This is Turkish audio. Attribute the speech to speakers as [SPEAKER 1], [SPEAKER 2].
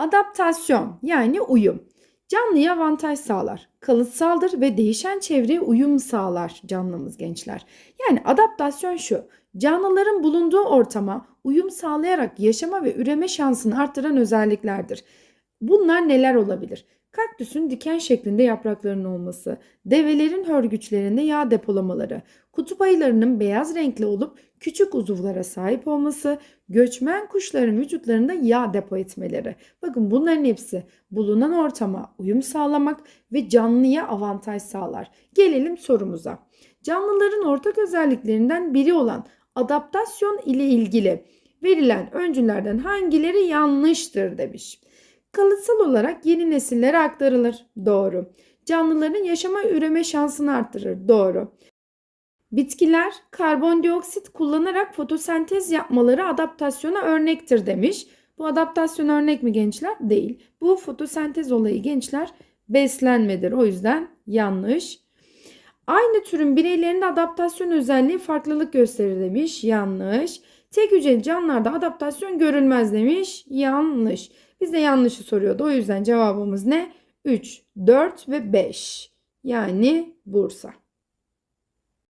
[SPEAKER 1] Adaptasyon yani uyum. Canlıya avantaj sağlar. Kalıtsaldır ve değişen çevreye uyum sağlar canlımız gençler. Yani adaptasyon şu. Canlıların bulunduğu ortama uyum sağlayarak yaşama ve üreme şansını artıran özelliklerdir. Bunlar neler olabilir? Kaktüsün diken şeklinde yapraklarının olması, develerin hörgüçlerinde yağ depolamaları, kutup ayılarının beyaz renkli olup küçük uzuvlara sahip olması, göçmen kuşların vücutlarında yağ depo etmeleri. Bakın bunların hepsi bulunan ortama uyum sağlamak ve canlıya avantaj sağlar. Gelelim sorumuza. Canlıların ortak özelliklerinden biri olan adaptasyon ile ilgili verilen öncüllerden hangileri yanlıştır demiş. Kalıtsal olarak yeni nesillere aktarılır. Doğru. Canlıların yaşama üreme şansını artırır. Doğru. Bitkiler karbondioksit kullanarak fotosentez yapmaları adaptasyona örnektir demiş. Bu adaptasyon örnek mi gençler? Değil. Bu fotosentez olayı gençler beslenmedir. O yüzden yanlış. Aynı türün bireylerinde adaptasyon özelliği farklılık gösterir demiş. Yanlış. Tek hücreli canlılarda adaptasyon görülmez demiş. Yanlış. Bize yanlışı soruyordu. O yüzden cevabımız ne? 3, 4 ve 5. Yani Bursa.